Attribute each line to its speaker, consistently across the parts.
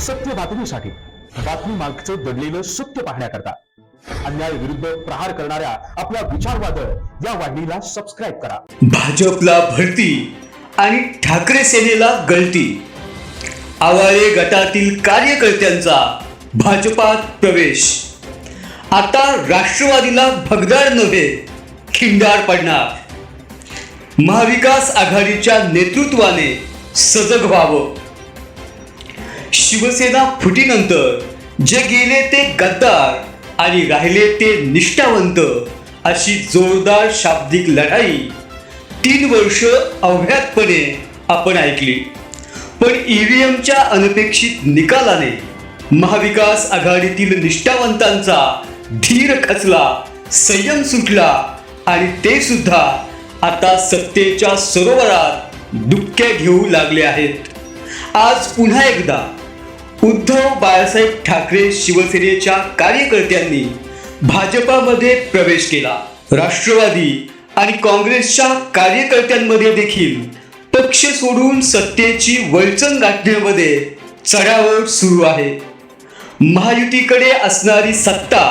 Speaker 1: सत्य बातमीसाठी बातमी मागचं दडलेलं सत्य पाहण्याकरता अन्याय विरुद्ध प्रहार करणाऱ्या आपल्या विचारवादळ या वाहिनीला सबस्क्राईब करा.
Speaker 2: भाजपला भरती आणि ठाकरे सेनेला गळती आवाळे गटातील कार्यकर्त्यांचा भाजपात प्रवेश. आता राष्ट्रवादीला भगदाड नव्हे खिंडार पडणार. महाविकास आघाडीच्या नेतृत्वाने सजग व्हावं. शिवसेना फुटीनंतर जे गेले ते गद्दार आणि राहिले ते निष्ठावंत अशी जोरदार शाब्दिक लढाई तीन वर्ष अवघ्यातपणे आपण ऐकली. पण ईव्हीएमच्या अनपेक्षित निकालाने महाविकास आघाडीतील निष्ठावंतांचा धीर खचला संयम सुटला आणि ते सुद्धा आता सत्तेच्या सरोवरात डुबक्या घेऊ लागले आहेत. आज पुन्हा एकदा उद्धव बाळासाहेब ठाकरे शिवसेनेच्या कार्यकर्त्यांनी भाजपामध्ये प्रवेश केला. राष्ट्रवादी आणि काँग्रेसच्या कार्यकर्त्यांमध्ये देखील पक्ष सोडून सत्तेची वळचण गाठण्यामध्ये चढावळ सुरू आहे. महायुतीकडे असणारी सत्ता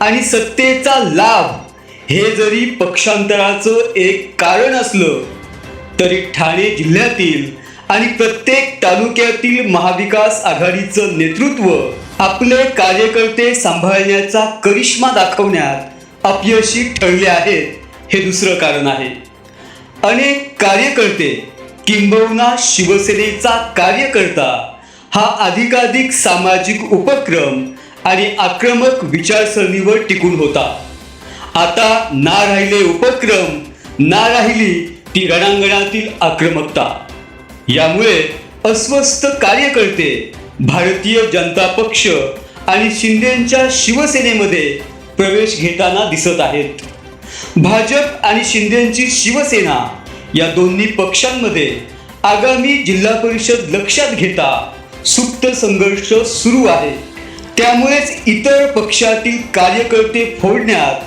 Speaker 2: आणि सत्तेचा लाभ हे जरी पक्षांतराचं एक कारण असलं तरी ठाणे जिल्ह्यातील आणि प्रत्येक तालुक्यातील महाविकास आघाडीचं नेतृत्व आपले कार्यकर्ते सांभाळण्याचा करिश्मा दाखवण्यात अपयशी ठरले आहेत हे दुसरं कारण आहे. अनेक कार्यकर्ते किंबहुना शिवसेनेचा कार्यकर्ता हा अधिकाधिक सामाजिक उपक्रम आणि आक्रमक विचारसरणीवर टिकून होता. आता ना राहिले उपक्रम ना राहिली ती रणांगणातील आक्रमकता. यामुळे अस्वस्थ कार्यकर्ते भारतीय जनता पक्ष आणि शिंदेच्या शिवसेनेमध्ये प्रवेश घेताना दिसत आहेत. भाजप आणि शिंदेची शिवसेना या दोन्ही पक्षांमध्ये आगामी जिल्हा परिषद लक्षात घेता सुप्त संघर्ष सुरू आहे. त्यामुळेच इतर पक्षातील कार्यकर्ते फोडण्यात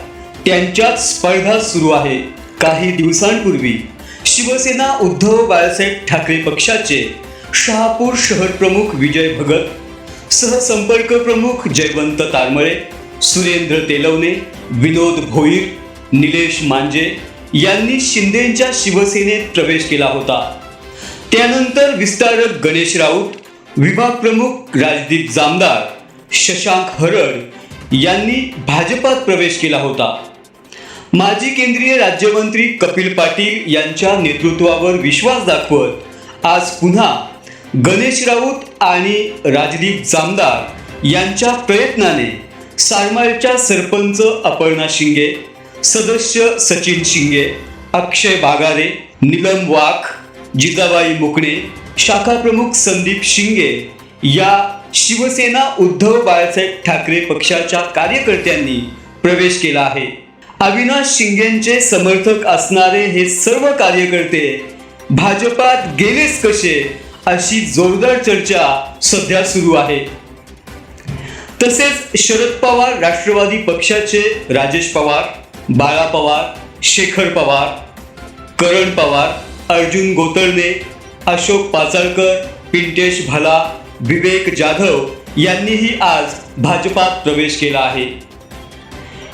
Speaker 2: त्यांच्यात स्पर्धा सुरू आहे. काही दिवसांपूर्वी शिवसेना उद्धव बाळासाहेब ठाकरे पक्षाचे शहापूर शहर प्रमुख विजय भगत सहसंपर्क प्रमुख जयवंत तारमळे सुरेंद्र तेलवणे विनोद भोईर निलेश मांजे यांनी शिंदेच्या शिवसेनेत प्रवेश केला होता. त्यानंतर विस्तारक गणेश राऊत विभाग प्रमुख राजदीप जामदार शशांक हरड यांनी भाजपात प्रवेश केला होता. माजी केंद्रीय राज्यमंत्री कपिल पाटील यांच्या नेतृत्वावर विश्वास दाखवत आज पुन्हा गणेश राऊत आणि राजदीप जामदार यांच्या प्रयत्नाने सारमाळच्या सरपंच अपर्णा शिंगे सदस्य सचिन शिंगे अक्षय बागारे निलम वाघ जिजाबाई मुकणे शाखा प्रमुख संदीप शिंगे या शिवसेना उद्धव बाळासाहेब ठाकरे पक्षाच्या कार्यकर्त्यांनी प्रवेश केला आहे. अविनाश शिंगेंचे समर्थक असणारे हे सर्व कार्यकर्ते भाजपात गेलेच कसे अशी जोरदार चर्चा सध्या सुरू आहे. तसेच शरद पवार राष्ट्रवादी पक्षाचे राजेश पवार बाळा पवार शेखर पवार करण पवार अर्जुन गोतर्णे अशोक पाचाळकर पिंटेश भला विवेक जाधव यांनीही आज भाजपात प्रवेश केला आहे.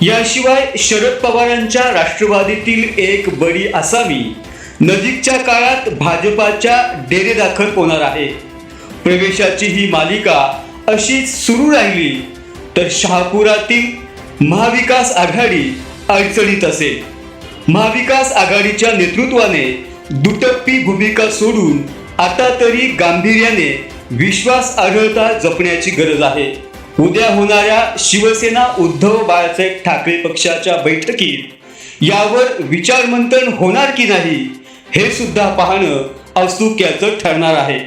Speaker 2: याशिवाय शरद पवारांच्या राष्ट्रवादीतील एक बडी आसामी नजीकच्या काळात भाजपाच्या डेरे दाखल होणार आहे. प्रवेशाची ही मालिका अशीच सुरू राहिली तर शहापुरातील महाविकास आघाडी अडचणीत असेल. महाविकास आघाडीच्या नेतृत्वाने दुटप्पी भूमिका सोडून आता तरी गांभीर्याने विश्वास आढळता जपण्याची गरज आहे. उद्या होणाऱ्या शिवसेना उद्धव बाळासाहेब ठाकरे पक्षाच्या बैठकीत यावर विचारमंथन होणार की नाही हे सुद्धा पाहणं औत्सुक्याचं ठरणार आहे.